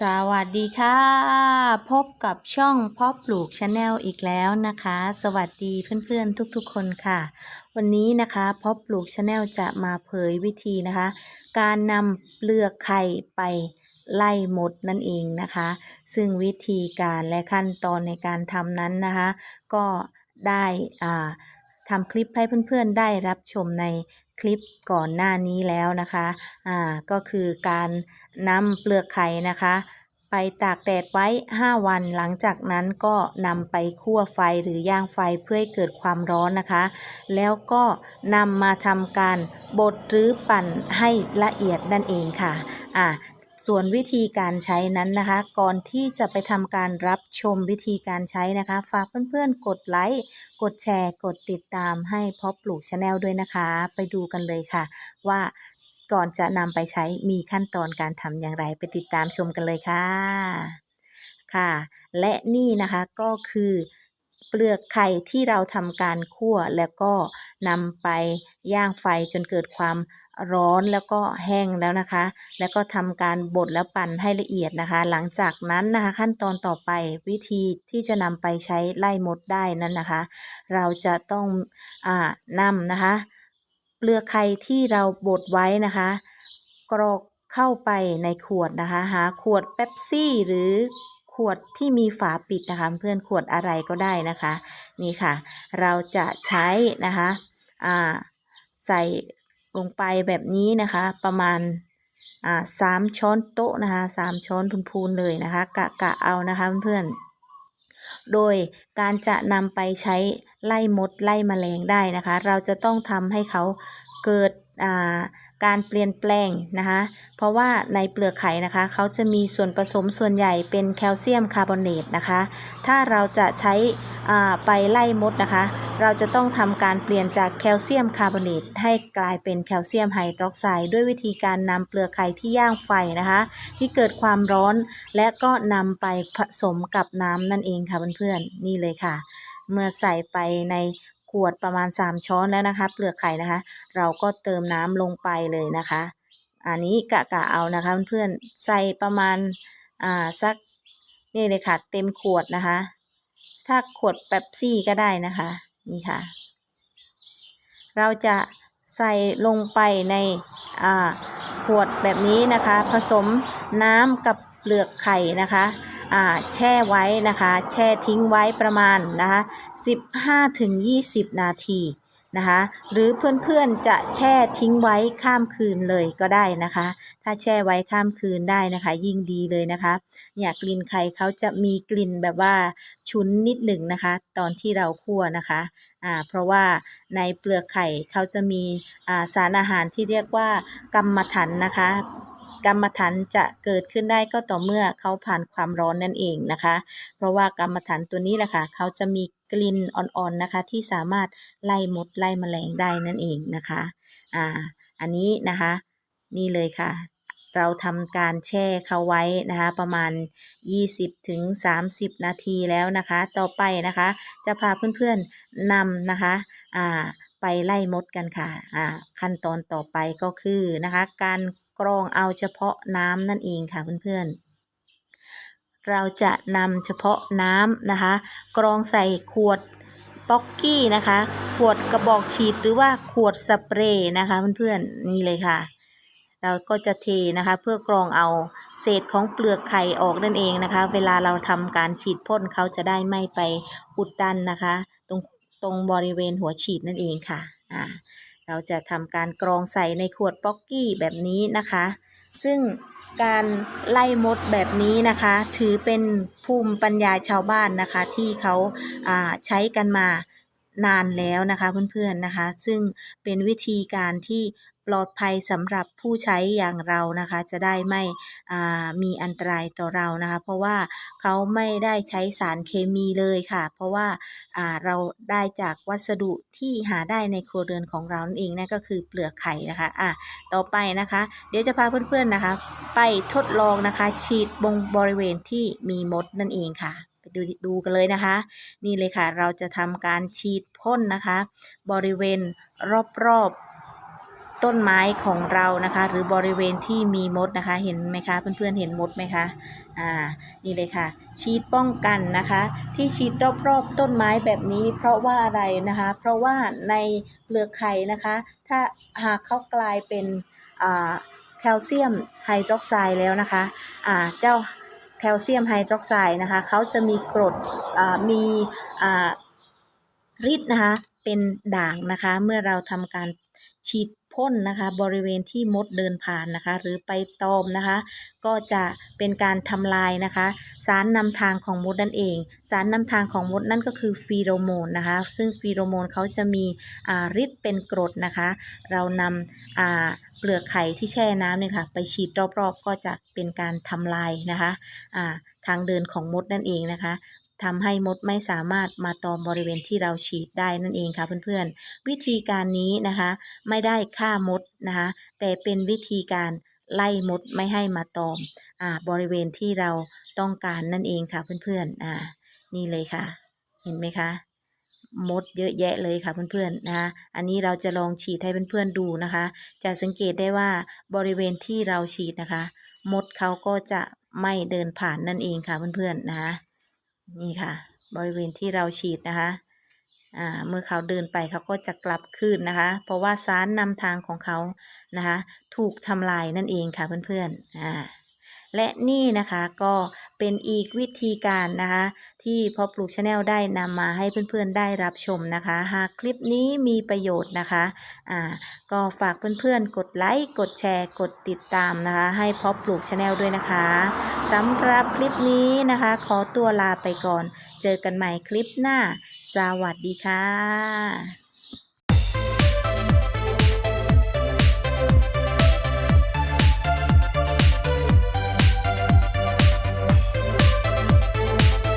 สวัสดีค่ะ พบกับช่องพ่อปลูกชาแนลอีกแล้วนะคะ สวัสดีเพื่อนๆทุกๆคนค่ะ วันนี้นะคะพ่อปลูกชาแนลจะมาเผยวิธีนะคะ การนำเปลือกไข่ไปไล่มดนั่นเองนะคะ ซึ่งวิธีการและขั้นตอนในการทำนั้นนะคะ ก็ได้อ่าทำคลิปให้เพื่อนๆได้รับชมใน คลิปก่อนหน้านี้แล้วนะคะอ่าก็คือการนำเปลือกไข่นะคะไปตากแดดไว้ 5 วันหลังจากนั้นก็นำไปคั่วไฟหรือย่างไฟเพื่อให้เกิดความร้อนนะคะ แล้วก็นำมาทำการบดหรือปั่นให้ละเอียดนั่นเองค่ะอ่า ส่วนวิธีการใช้นั้นนะคะ ก่อนที่จะไปทำการรับชมวิธีการใช้นะคะ ฝากเพื่อนๆ กดไลค์ กดแชร์ กดติดตามให้เพาะปลูกชาแนลด้วยนะคะ ไปดูกันเลยค่ะ ว่าก่อนจะนำไปใช้มีขั้นตอนการทำอย่างไรไปติดตามชมกันเลยค่ะค่ะ และนี่นะคะก็คือ เปลือกไข่ที่เราทำการคั่วแล้วก็นำไปย่างไฟจนเกิดความร้อนแล้วก็แห้งแล้วนะคะ แล้วก็ทำการบดแล้วปั่นให้ละเอียดนะคะ หลังจากนั้นนะคะขั้นตอนต่อไปวิธีที่จะนำไปใช้ไล่มดได้นั้นนะคะ เราจะต้องอ่านำนะคะ เปลือกไข่ที่เราบดไว้นะคะ กรอกเข้าไปในขวดนะคะ หาขวดเป๊ปซี่หรือ ขวดที่มีฝาปิดนะคะเพื่อนขวดอะไรก็ได้นะคะ นี่ค่ะ เราจะใช้นะคะอ่าใส่ลงไปแบบนี้นะคะ ประมาณอ่าสามช้อนโต๊ะนะคะสามช้อนพูนๆเลยนะคะ กะกะเอานะคะเพื่อนโดยการจะนำไปใช้ไล่มดไล่แมลงได้นะคะ เราจะต้องทำให้เขาเกิดอ่า การเปลี่ยนแปลงนะคะเพราะว่าในเปลือกไข่นะคะเขาจะมีส่วนผสมส่วนใหญ่เป็นแคลเซียมคาร์บอเนตนะคะถ้าเราจะใช้อ่าไปไล่มดนะคะ เราจะต้องทำการเปลี่ยนจากแคลเซียมคาร์บอเนตให้กลายเป็นแคลเซียมไฮดรอกไซด์ด้วยวิธีการนำเปลือกไข่ที่ย่างไฟนะคะ ที่เกิดความร้อนและก็นำไปผสมกับน้ำนั่นเองค่ะเพื่อนๆนี่เลยค่ะ เมื่อใส่ไปใน วดประมาณ 3 ช้อนแล้วนะคะ เปลือกไข่นะคะ เราก็เติมน้ำลงไปเลยนะคะ อันนี้กะกะเอานะคะเพื่อนๆใส่ประมาณอ่าสักนี่เลยค่ะ เต็มขวดนะคะ ถ้าขวดแป๊บซี่ก็ได้นะคะ นี่ค่ะ เราจะใส่ลงไปในอ่าขวดแบบนี้นะคะ ผสมน้ำกับเปลือกไข่นะคะ แช่ไว้นะคะ แช่ทิ้งไว้ประมาณนะคะ15-20 นาที นะคะหรือเพื่อนๆจะแช่ทิ้งไว้ข้ามคืนเลยก็ได้นะคะ ถ้าแช่ไว้ข้ามคืนได้นะคะ ยิ่งดีเลยนะคะเนี่ยกลิ่นไข่เขาจะมีกลิ่นแบบว่าฉุนนิดหนึ่งนะคะ ตอนที่เราคั่วนะคะอ่าเพราะว่าในเปลือกไข่เขาจะมีอ่าสารอาหารที่เรียกว่ากรรมถันนะคะกรรมฐานจะเกิดขึ้นได้ก็ต่อเมื่อเขาผ่านความร้อนนั่นเองนะคะ เพราะว่ากรรมฐานตัวนี้แหละค่ะเขาจะมี กลิ่นอ่อนๆนะคะ ที่สามารถไล่มดไล่แมลงได้นั่นเองนะคะอ่าอันนี้นะคะ นี่เลยค่ะ เราทำการแช่เขาไว้นะคะ ประมาณ 20ถึง30นาทีแล้วนะคะ ต่อไปนะคะ จะพาเพื่อนๆนำนะคะอ่าไปไล่มดกันค่ะอ่าขั้นตอนต่อไปก็คือนะคะ การกรองเอาเฉพาะน้ำนั่นเองค่ะเพื่อนๆ เราจะนำเฉพาะน้ำนะคะ กรองใส่ขวดป๊อกกี้นะคะ ขวดกระบอกฉีดหรือว่าขวดสเปรย์นะคะเพื่อนๆนี่เลยค่ะ เราก็จะเทนะคะ เพื่อกรองเอาเศษของเปลือกไข่ออกนั่นเองนะคะ เวลาเราทำการฉีดพ่นเขาจะได้ไม่ไปอุดตันนะคะ ตรงตรงบริเวณหัวฉีดนั่นเองค่ะอ่าเราจะทำการกรองใส่ในขวดป๊อกกี้แบบนี้นะคะ ซึ่ง การไล่มดแบบนี้นะคะ ถือเป็นภูมิปัญญาชาวบ้านนะคะ ที่เขาาใช้กันมา นานแล้วนะคะเพื่อนๆนะคะ ซึ่งเป็นวิธีการที่ปลอดภัยสำหรับผู้ใช้อย่างเรานะคะ จะได้ไม่มีอันตรายต่อเรานะคะ เพราะว่าเขาไม่ได้ใช้สารเคมีเลยค่ะ เพราะว่าาเราได้จากวัสดุที่หาได้ในครัวเรือนของเรานั่นเองนั่นก็คือเปลือกไข่นะคะอะต่อไปนะคะ เดี๋ยวจะพาเพื่อนๆนะคะ ไปทดลองนะคะ ฉีดบงบริเวณที่มีมดนั่นเองค่ะ ดูดูกันเลยนะคะ นี่เลยค่ะ เราจะทำการฉีดพ่นนะคะ บริเวณรอบๆต้นไม้ของเรานะคะ หรือบริเวณที่มีมดนะคะ เห็นไหมคะ เพื่อนๆเห็นมดไหมคะอ่านี่เลยค่ะ ชีดป้องกันนะคะ ที่ชีดรอบๆต้นไม้แบบนี้เพราะว่าอะไรนะคะ เพราะว่าในเปลือกไข่นะคะ ถ้าหากเขากลายเป็นแคลเซียมไฮดรอกไซด์แล้วนะคะอ่าเจ้า คลเซียมไฮดรอกไซด์นะคะเขาจะมีกรดมีฤทธิ์นะคะเป็นด่างนะคะ เมื่อเราทำการฉีดพ่นนะคะบริเวณที่มดเดินผ่านนะคะ หรือไปตอมนะคะ ก็จะเป็นการทำลายนะคะ สารนำทางของมดนั่นเอง สารนำทางของมดนั่นก็คือฟีโรโมนนะคะ ซึ่งฟีโรโมนเขาจะมีฤทธิ์เป็นกรดนะคะ เรานำอ่าเปลือกไข่ที่แช่น้ำเนี่ยค่ะไปฉีดรอบๆ ก็จะเป็นการทำลายนะคะาทางเดินของมดนั่นเองนะคะทำให้มดไม่สามารถมาตอมบริเวณที่เราฉีดได้นั่นเองค่ะเพื่อนๆ วิธีการนี้นะคะ ไม่ได้ฆ่ามดนะคะ แต่เป็นวิธีการ ไล่มดไม่ให้มาตอมอ่าบริเวณที่เราต้องการนั่นเองค่ะเพื่อนๆอ่านี่เลยค่ะ เห็นไหมคะมดเยอะแยะเลยค่ะเพื่อนๆนะคะอันนี้เราจะลองฉีดให้เพื่อนๆดูนะคะ จะสังเกตได้ว่าบริเวณที่เราฉีดนะคะ มดเขาก็จะไม่เดินผ่านนั่นเองค่ะเพื่อนๆนะคะนี่ค่ะ บริเวณที่เราฉีดนะคะ เมื่อเขาเดินไปเขาก็จะกลับคืนนะคะ เพราะว่าสารนำทางของเขานะคะ ถูกทำลายนั่นเองค่ะเพื่อนๆอ่า และนี่นะคะก็เป็นอีกวิธีการนะคะที่พอปลูกชาแนลได้นำมาให้เพื่อนๆได้รับชมนะคะ หากคลิปนี้มีประโยชน์นะคะอ่าก็ฝากเพื่อนๆ กดไลค์กดแชร์กดติดตามนะคะ ให้พอปลูกชาแนลด้วยนะคะสำหรับคลิปนี้นะคะ ขอตัวลาไปก่อน เจอกันใหม่คลิปหน้า สวัสดีค่ะ